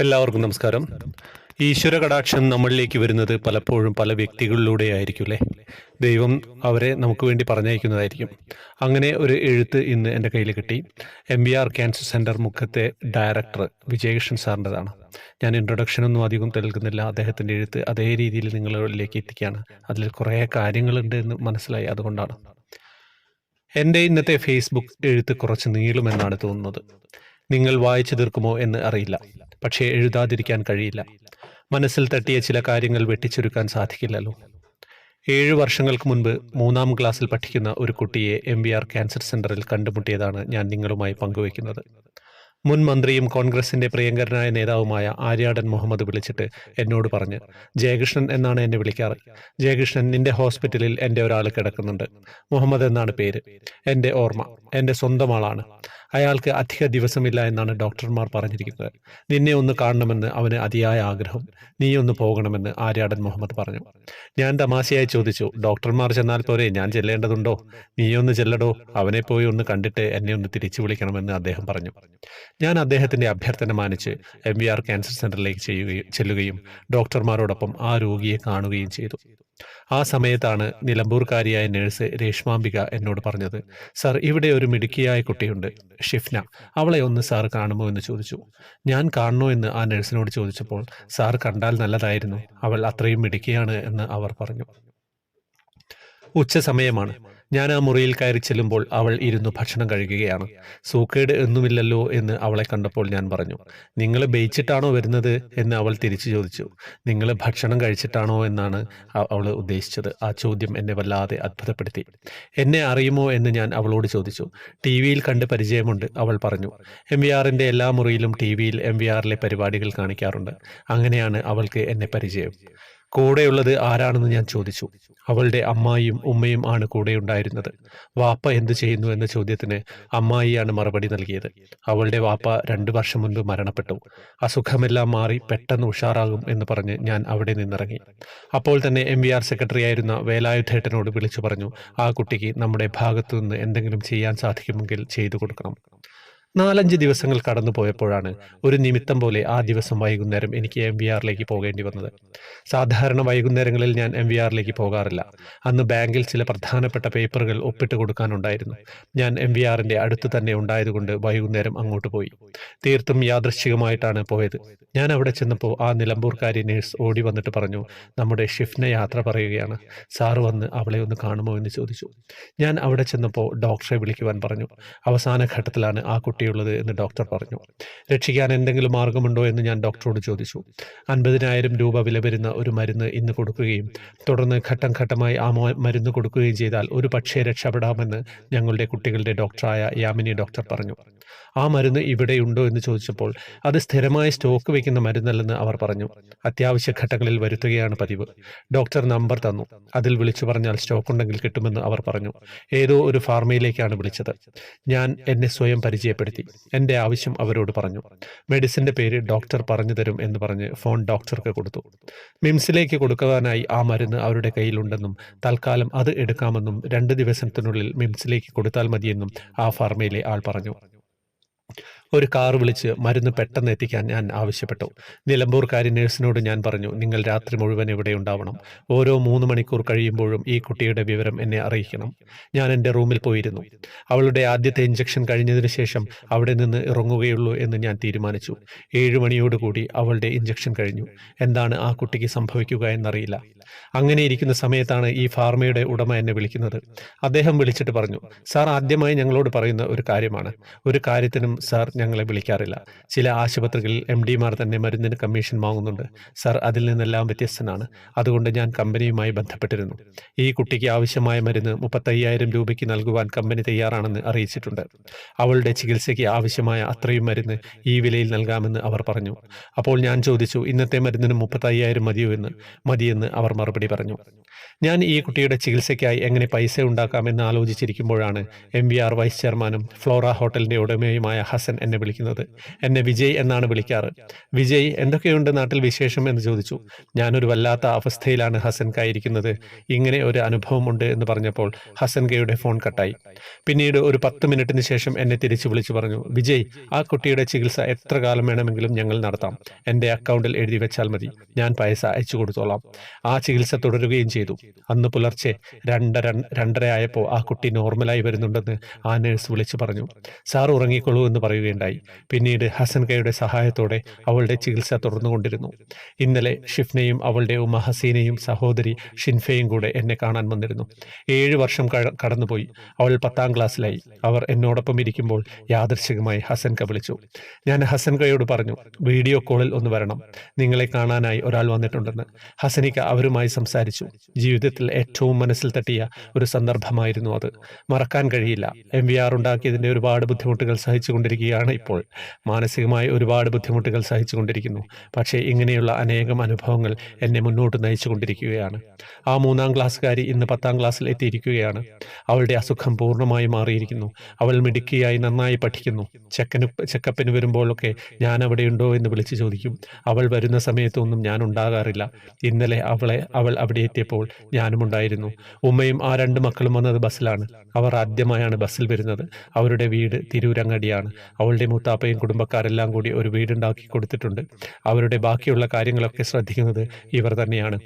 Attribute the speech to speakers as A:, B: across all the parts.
A: എല്ലാവർക്കും നമസ്കാരം. ഈശ്വര കടാക്ഷം നമ്മളിലേക്ക് വരുന്നത് പലപ്പോഴും പല വ്യക്തികളിലൂടെ ആയിരിക്കും അല്ലേ? ദൈവം അവരെ നമുക്ക് വേണ്ടി പറഞ്ഞയക്കുന്നതായിരിക്കും. അങ്ങനെ ഒരു എഴുത്ത് ഇന്ന് എന്റെ കയ്യിൽ കിട്ടി. M B R cancer centre മുഖത്തെ ഡയറക്ടർ വിജയകൃഷ്ണൻ സാറിന്റെതാണ്. ഞാൻ ഇൻട്രൊഡക്ഷനൊന്നും അധികം നൽകുന്നില്ല. അദ്ദേഹത്തിന്റെ എഴുത്ത് അതേ രീതിയിൽ നിങ്ങളിലേക്ക് എത്തിക്കുകയാണ്. അതിൽ കുറേ കാര്യങ്ങളുണ്ട് എന്ന് മനസ്സിലായി. അതുകൊണ്ടാണ്. എന്റെ ഇന്നത്തെ ഫേസ്ബുക്ക് എഴുത്ത് കുറച്ച് നീളുമെന്നാണ് തോന്നുന്നത്. നിങ്ങൾ വായിച്ചു തീർക്കുമോ എന്ന് അറിയില്ല. പക്ഷേ എഴുതാതിരിക്കാൻ കഴിയില്ല. മനസ്സിൽ തട്ടിയ ചില കാര്യങ്ങൾ വെട്ടിച്ചുരുക്കാൻ സാധിക്കില്ലല്ലോ. ഏഴ് വർഷങ്ങൾക്ക് മുൻപ് മൂന്നാം ക്ലാസ്സിൽ പഠിക്കുന്ന ഒരു കുട്ടിയെ എം വി ആർ ക്യാൻസർ സെന്ററിൽ കണ്ടുമുട്ടിയതാണ് ഞാൻ നിങ്ങളുമായി പങ്കുവയ്ക്കുന്നത്. മുൻ മന്ത്രിയും കോൺഗ്രസിന്റെ പ്രിയങ്കരനായ നേതാവുമായ ആര്യാടൻ മുഹമ്മദ് വിളിച്ചിട്ട് എന്നോട് പറഞ്ഞ് ജയകൃഷ്ണൻ എന്നാണ് എന്നെ വിളിക്കാറ്. ജയകൃഷ്ണൻ നിന്റെ ഹോസ്പിറ്റലിൽ എന്റെ ഒരാൾ കിടക്കുന്നുണ്ട്. മുഹമ്മദ് എന്നാണ് പേര്. എന്റെ ഓർമ്മ. എന്റെ സ്വന്തം ആളാണ്. അയാൾക്ക് അധിക ദിവസമില്ല എന്നാണ് ഡോക്ടർമാർ പറഞ്ഞിരിക്കുന്നത്. നിന്നെ ഒന്ന് കാണണമെന്ന് അവന് അതിയായ ആഗ്രഹം. നീ ഒന്ന് പോകണമെന്ന് ആര്യാടൻ മുഹമ്മദ് പറഞ്ഞു. ഞാൻ തമാശയായി ചോദിച്ചു ഡോക്ടർമാർ ചെന്നാൽ പോരെ ഞാൻ ചെല്ലേണ്ടതുണ്ടോ? നീ ഒന്ന് ചെല്ലടോ അവനെ പോയി ഒന്ന് കണ്ടിട്ട് എന്നെ ഒന്ന് തിരിച്ചു വിളിക്കണമെന്ന് അദ്ദേഹം പറഞ്ഞു. ഞാൻ അദ്ദേഹത്തിന്റെ അഭ്യർത്ഥന മാനിച്ച് എം വി ആർ ക്യാൻസർ സെന്ററിലേക്ക് ചെയ്യുകയും ചെല്ലുകയും ഡോക്ടർമാരോടൊപ്പം ആ രോഗിയെ കാണുകയും ചെയ്തു. ആ സമയത്താണ് നിലമ്പൂർക്കാരിയായ നഴ്സ് രേഷ്മാംബിക എന്നോട് പറഞ്ഞത് സർ ഇവിടെ ഒരു മിടുക്കിയായ കുട്ടിയുണ്ട് ഷിഫ്ന. അവളെ ഒന്ന് സാർ കാണുമോ എന്ന് ചോദിച്ചു. ഞാൻ കാണണോ എന്ന് ആ നഴ്സിനോട് ചോദിച്ചപ്പോൾ സാർ കണ്ടാൽ നല്ലതായിരുന്നു അവൾ അത്രയും മിടുക്കിയാണ് എന്ന് അവർ പറഞ്ഞു. ഉച്ച സമയമാണ്. ഞാൻ ആ മുറിയിൽ കയറി ചെല്ലുമ്പോൾ അവൾ ഇരുന്ന് ഭക്ഷണം കഴിക്കുകയാണ്. സൂക്കേട് എന്നുമില്ലല്ലോ എന്ന് അവളെ കണ്ടപ്പോൾ ഞാൻ പറഞ്ഞു നിങ്ങൾ ബെയിച്ചിട്ടാണോ വരുന്നത്? എന്ന് അവൾ തിരിച്ചു ചോദിച്ചു നിങ്ങൾ ഭക്ഷണം കഴിച്ചിട്ടാണോ എന്നാണ് അവൾ ഉദ്ദേശിച്ചത്. ആ ചോദ്യം എന്നെ വല്ലാതെ അത്ഭുതപ്പെടുത്തി. എന്നെ അറിയുമോ? എന്ന് ഞാൻ അവളോട് ചോദിച്ചു. ടി വിയിൽ കണ്ട് പരിചയമുണ്ട് അവൾ പറഞ്ഞു. എം വി ആറിന്റെ എല്ലാ മുറിയിലും ടി വിയിൽ എം വി ആറിലെ പരിപാടികൾ കാണിക്കാറുണ്ട്. അങ്ങനെയാണ് അവൾക്ക് എന്നെ പരിചയം. കൂടെയുള്ളത് ആരാണെന്ന് ഞാൻ ചോദിച്ചു. അവളുടെ അമ്മായിയും ഉമ്മയും ആണ് കൂടെ ഉണ്ടായിരുന്നത് വാപ്പ എന്തു ചെയ്യുന്നു എന്ന ചോദ്യത്തിന് അമ്മായിയാണ് മറുപടി നൽകിയത്. അവളുടെ വാപ്പ രണ്ടു വർഷം മുൻപ് മരണപ്പെട്ടു. അസുഖമെല്ലാം മാറി പെട്ടെന്ന് ഉഷാറാകും എന്ന് പറഞ്ഞ് ഞാൻ അവിടെ നിന്നിറങ്ങി. അപ്പോൾ തന്നെ എം വി ആർ സെക്രട്ടറി ആയിരുന്ന വേലായുധേട്ടനോട് വിളിച്ചു പറഞ്ഞു ആ കുട്ടിക്ക് നമ്മുടെ ഭാഗത്തു നിന്ന് എന്തെങ്കിലും ചെയ്യാൻ സാധിക്കുമെങ്കിൽ ചെയ്തു കൊടുക്കണം. നാലഞ്ച് ദിവസങ്ങൾ കടന്നു പോയപ്പോഴാണ് ഒരു നിമിത്തം പോലെ ആ ദിവസം വൈകുന്നേരം എനിക്ക് എം വി ആറിലേക്ക് പോകേണ്ടി വന്നത്. സാധാരണ വൈകുന്നേരങ്ങളിൽ ഞാൻ എം വി ആറിലേക്ക് പോകാറില്ല. അന്ന് ബാങ്കിൽ ചില പ്രധാനപ്പെട്ട പേപ്പറുകൾ ഒപ്പിട്ട് കൊടുക്കാനുണ്ടായിരുന്നു. ഞാൻ എം വി ആറിന്റെ അടുത്ത് തന്നെ ഉണ്ടായതുകൊണ്ട് വൈകുന്നേരം അങ്ങോട്ട് പോയി. തീർത്തും യാദൃശ്ചികമായിട്ടാണ് പോയത്. ഞാൻ അവിടെ ചെന്നപ്പോൾ ആ നിലമ്പൂർക്കാരി നേഴ്സ് ഓടി വന്നിട്ട് പറഞ്ഞു നമ്മുടെ ഷിഫ്റ്റിനെ യാത്ര പറയുകയാണ്. സാറ് വന്ന് അവളെ ഒന്ന് കാണുമോ? എന്ന് ചോദിച്ചു. ഞാൻ അവിടെ ചെന്നപ്പോൾ ഡോക്ടറെ വിളിക്കുവാൻ പറഞ്ഞു. അവസാന ഘട്ടത്തിലാണ് ആ കുട്ടിയുള്ളത് എന്ന് ഡോക്ടർ പറഞ്ഞു. രക്ഷിക്കാൻ എന്തെങ്കിലും മാർഗമുണ്ടോ എന്ന് ഞാൻ ഡോക്ടറോട് ചോദിച്ചു. അൻപതിനായിരം രൂപ വില വരുന്ന ഒരു മരുന്ന് ഇന്ന് കൊടുക്കുകയും തുടർന്ന് ഘട്ടം ഘട്ടമായി ആ മരുന്ന് കൊടുക്കുകയും ചെയ്താൽ ഒരു പക്ഷേ രക്ഷപ്പെടാമെന്ന് ഞങ്ങളുടെ കുട്ടികളുടെ ഡോക്ടറായ യാമിനി ഡോക്ടർ പറഞ്ഞു. ആ മരുന്ന് ഇവിടെയുണ്ടോ എന്ന് ചോദിച്ചപ്പോൾ അത് സ്ഥിരമായി സ്റ്റോക്ക് വയ്ക്കുന്ന മരുന്നല്ലെന്ന് അവർ പറഞ്ഞു. അത്യാവശ്യ ഘട്ടങ്ങളിൽ വരുത്തുകയാണ് പതിവ്. ഡോക്ടർ നമ്പർ തന്നു. അതിൽ വിളിച്ചു പറഞ്ഞാൽ സ്റ്റോക്ക് ഉണ്ടെങ്കിൽ കിട്ടുമെന്ന് അവർ പറഞ്ഞു. ഏതോ ഒരു ഫാർമയിലേക്കാണ് വിളിച്ചത്. ഞാൻ എന്നെ സ്വയം പരിചയപ്പെടുത്തി എന്റെ ആവശ്യം അവരോട് പറഞ്ഞു. മെഡിസിന്റെ പേര് ഡോക്ടർ പറഞ്ഞു തരും എന്ന് പറഞ്ഞ് ഫോൺ ഡോക്ടർക്ക് കൊടുത്തു. മിംസിലേക്ക് കൊടുക്കുവാനായി ആ മരുന്ന് അവരുടെ കയ്യിലുണ്ടെന്നും തൽക്കാലം അത് എടുക്കാമെന്നും രണ്ട് ദിവസത്തിനുള്ളിൽ മിംസിലേക്ക് കൊടുത്താൽ മതിയെന്നും ആ ഫാർമയിലെ ആൾ പറഞ്ഞു. ഒരു കാർ വിളിച്ച് മരുന്ന് പെട്ടെന്ന് എത്തിക്കാൻ ഞാൻ ആവശ്യപ്പെട്ടു. നിലമ്പൂർക്കാരി നഴ്സിനോട് ഞാൻ പറഞ്ഞു നിങ്ങൾ രാത്രി മുഴുവൻ ഇവിടെ ഉണ്ടാവണം. ഓരോ മൂന്ന് മണിക്കൂർ കഴിയുമ്പോഴും ഈ കുട്ടിയുടെ വിവരം എന്നെ അറിയിക്കണം. ഞാൻ എന്റെ റൂമിൽ പോയിരുന്നു. അവളുടെ ആദ്യത്തെ ഇഞ്ചക്ഷൻ കഴിഞ്ഞതിന് ശേഷം അവിടെ നിന്ന് ഇറങ്ങുകയുള്ളൂ എന്ന് ഞാൻ തീരുമാനിച്ചു. ഏഴു മണിയോടുകൂടി അവളുടെ ഇഞ്ചക്ഷൻ കഴിഞ്ഞു. എന്താണ് ആ കുട്ടിക്ക് സംഭവിക്കുക എന്നറിയില്ല. അങ്ങനെ ഇരിക്കുന്ന സമയത്താണ് ഈ ഫാർമയുടെ ഉടമ എന്നെ വിളിക്കുന്നത്. അദ്ദേഹം വിളിച്ചിട്ട് പറഞ്ഞു സാർ ആദ്യമായി ഞങ്ങളോട് പറയുന്ന ഒരു കാര്യമാണ്. ഒരു കാര്യത്തിനും സാർ ഞങ്ങളെ വിളിക്കാറില്ല. ചില ആശുപത്രികളിൽ എം ഡിമാർ തന്നെ മരുന്നിന് കമ്മീഷൻ വാങ്ങുന്നുണ്ട്. സർ അതിൽ നിന്നെല്ലാം വ്യത്യസ്തനാണ്. അതുകൊണ്ട് ഞാൻ കമ്പനിയുമായി ബന്ധപ്പെട്ടിരുന്നു. ഈ കുട്ടിക്ക് ആവശ്യമായ മരുന്ന് മുപ്പത്തയ്യായിരം രൂപയ്ക്ക് നൽകുവാൻ കമ്പനി തയ്യാറാണെന്ന് അറിയിച്ചിട്ടുണ്ട്. അവളുടെ ചികിത്സയ്ക്ക് ആവശ്യമായ അത്രയും മരുന്ന് ഈ വിലയിൽ നൽകാമെന്ന് അവർ പറഞ്ഞു. അപ്പോൾ ഞാൻ ചോദിച്ചു ഇന്നത്തെ മരുന്നിന് മുപ്പത്തയ്യായിരം മതിയോ എന്ന്? മതിയെന്ന് അവർ മറുപടി പറഞ്ഞു. ഞാൻ ഈ കുട്ടിയുടെ ചികിത്സയ്ക്കായി എങ്ങനെ പൈസ ഉണ്ടാക്കാമെന്ന് ആലോചിച്ചിരിക്കുമ്പോഴാണ് എം വി ആർ വൈസ് ചെയർമാനും ഫ്ലോറ ഹോട്ടലിന്റെ ഉടമയുമായ ഹസൻ എന്നെ വിളിക്കുന്നത്. എന്നെ വിജയ് എന്നാണ് വിളിക്കാറ്. വിജയ് എന്തൊക്കെയുണ്ട് നാട്ടിൽ വിശേഷം എന്ന് ചോദിച്ചു. ഞാനൊരു വല്ലാത്ത അവസ്ഥയിലാണ് ഹസൻ കായിരിക്കുന്നത് ഇങ്ങനെ ഒരു അനുഭവമുണ്ട് എന്ന് പറഞ്ഞപ്പോൾ ഹസൻ കയുടെ ഫോൺ കട്ടായി. പിന്നീട് ഒരു പത്ത് മിനിറ്റിന് ശേഷം എന്നെ തിരിച്ചു വിളിച്ചു പറഞ്ഞു വിജയ് ആ കുട്ടിയുടെ ചികിത്സ എത്ര കാലം വേണമെങ്കിലും ഞങ്ങൾ നടത്താം. എന്റെ അക്കൗണ്ടിൽ എഴുതി വെച്ചാൽ മതി. ഞാൻ പൈസ അയച്ചു കൊടുത്തോളാം. ആ ചികിത്സ തുടരുകയും ചെയ്തു. അന്ന് പുലർച്ചെ രണ്ടര രണ്ടര ആയപ്പോൾ ആ കുട്ടി നോർമലായി വരുന്നുണ്ടെന്ന് ആ നേഴ്സ് വിളിച്ചു പറഞ്ഞു. സാർ ഉറങ്ങിക്കൊള്ളൂ എന്ന് പറയുകയുണ്ടായി. പിന്നീട് ഹസൻ കയുടെ സഹായത്തോടെ അവളുടെ ചികിത്സ തുടർന്നുകൊണ്ടിരുന്നു. ഇന്നലെ ഷിഫ്നയും അവളുടെ ഉമ്മ ഹസീനയും സഹോദരി ഷിൻഫയും കൂടെ എന്നെ കാണാൻ വന്നിരുന്നു. ഏഴ് വർഷം കടന്നുപോയി. അവൾ പത്താം ക്ലാസ്സിലായി. അവർ എന്നോടൊപ്പം ഇരിക്കുമ്പോൾ യാദൃശികമായി ഹസൻ ക വിളിച്ചു. ഞാൻ ഹസൻ കയോട് പറഞ്ഞു വീഡിയോ കോളിൽ ഒന്ന് വരണം. നിങ്ങളെ കാണാനായി ഒരാൾ വന്നിട്ടുണ്ടെന്ന്. ഹസനിക്ക അവരുമായി സംസാരിച്ചു. ജീവിതത്തിൽ ഏറ്റവും മനസ്സിൽ തട്ടിയ ഒരു സന്ദർഭമായിരുന്നു അത്. മറക്കാൻ കഴിയില്ല. എം വി ആർ ഉണ്ടാക്കിയതിന്റെ ഒരുപാട് ബുദ്ധിമുട്ടുകൾ സഹിച്ചുകൊണ്ടിരിക്കുകയാണ് ഇപ്പോൾ. മാനസികമായി ഒരുപാട് ബുദ്ധിമുട്ടുകൾ സഹിച്ചുകൊണ്ടിരിക്കുന്നു. പക്ഷേ ഇങ്ങനെയുള്ള അനേകം അനുഭവങ്ങൾ എന്നെ മുന്നോട്ട് നയിച്ചുകൊണ്ടിരിക്കുകയാണ്. ആ മൂന്നാം ക്ലാസ്സുകാരി ഇന്ന് പത്താം ക്ലാസ്സിൽ എത്തിയിരിക്കുകയാണ്. അവളുടെ അസുഖം പൂർണമായി മാറിയിരിക്കുന്നു. അവൾ മിടുക്കിയായി നന്നായി പഠിക്കുന്നു. ചെക്കന് ചെക്കപ്പിന് വരുമ്പോഴൊക്കെ ഞാൻ അവിടെയുണ്ടോ എന്ന് വിളിച്ചു ചോദിക്കും. അവൾ വരുന്ന സമയത്തൊന്നും ഞാൻ ഉണ്ടാകാറില്ല. ഇന്നലെ അവളെ അവൾ അവിടെ എത്തിയപ്പോൾ ഞാനും ഉണ്ടായിരുന്നു. ഉമ്മയും ആ രണ്ട് മക്കളും വന്നത് ബസ്സിലാണ്. അവർ ആദ്യമായാണ് ബസ്സിൽ വരുന്നത്. അവരുടെ വീട് തിരൂരങ്ങടിയാണ്. അവളുടെ മുത്താപ്പയും കുടുംബക്കാരെല്ലാം കൂടി ഒരു വീടുണ്ടാക്കി കൊടുത്തിട്ടുണ്ട്. അവരുടെ ബാക്കിയുള്ള കാര്യങ്ങളൊക്കെ ശ്രദ്ധിക്കുന്നത് ഇവർ തന്നെയാണ്.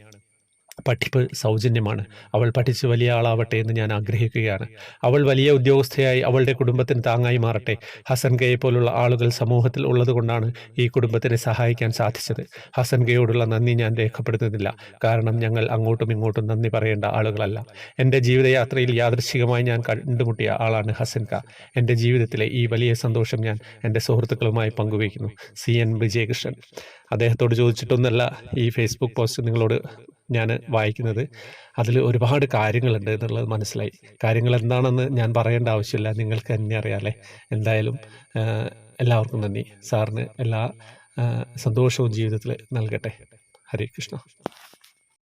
A: പഠിപ്പ് സൗജന്യമാണ്. അവൾ പഠിച്ച് വലിയ ആളാവട്ടെ എന്ന് ഞാൻ ആഗ്രഹിക്കുകയാണ്. അവൾ വലിയ ഉദ്യോഗസ്ഥയായി അവളുടെ കുടുംബത്തിന് താങ്ങായി മാറട്ടെ. ഹസൻ ഗയെ പോലുള്ള ആളുകൾ സമൂഹത്തിൽ ഉള്ളതുകൊണ്ടാണ് ഈ കുടുംബത്തിനെ സഹായിക്കാൻ സാധിച്ചത്. ഹസൻ ഗയോടുള്ള നന്ദി ഞാൻ രേഖപ്പെടുത്തുന്നില്ല. കാരണം ഞങ്ങൾ അങ്ങോട്ടും ഇങ്ങോട്ടും നന്ദി പറയേണ്ട ആളുകളല്ല. എന്റെ ജീവിതയാത്രയിൽ യാദൃശികമായി ഞാൻ കണ്ടുമുട്ടിയ ആളാണ് ഹസൻ ക. എന്റെ ജീവിതത്തിലെ ഈ വലിയ സന്തോഷം ഞാൻ എന്റെ സുഹൃത്തുക്കളുമായി പങ്കുവയ്ക്കുന്നു. സി. എൻ. വിജയകൃഷ്ണൻ. അദ്ദേഹത്തോട് ചോദിച്ചിട്ടൊന്നല്ല ഈ ഫേസ്ബുക്ക് പോസ്റ്റ് നിങ്ങളോട് ഞാൻ വായിക്കുന്നത്. അതിൽ ഒരുപാട് കാര്യങ്ങളുണ്ട് എന്നുള്ളത് മനസ്സിലായി. കാര്യങ്ങൾ എന്താണെന്ന് ഞാൻ പറയേണ്ട ആവശ്യമില്ല. നിങ്ങൾക്ക് തന്നെ അറിയാമല്ലേ എന്തായാലും എല്ലാവർക്കും നന്ദി. സാറിന് എല്ലാ സന്തോഷവും ജീവിതത്തിൽ നൽകട്ടെ. ഹരേ കൃഷ്ണ.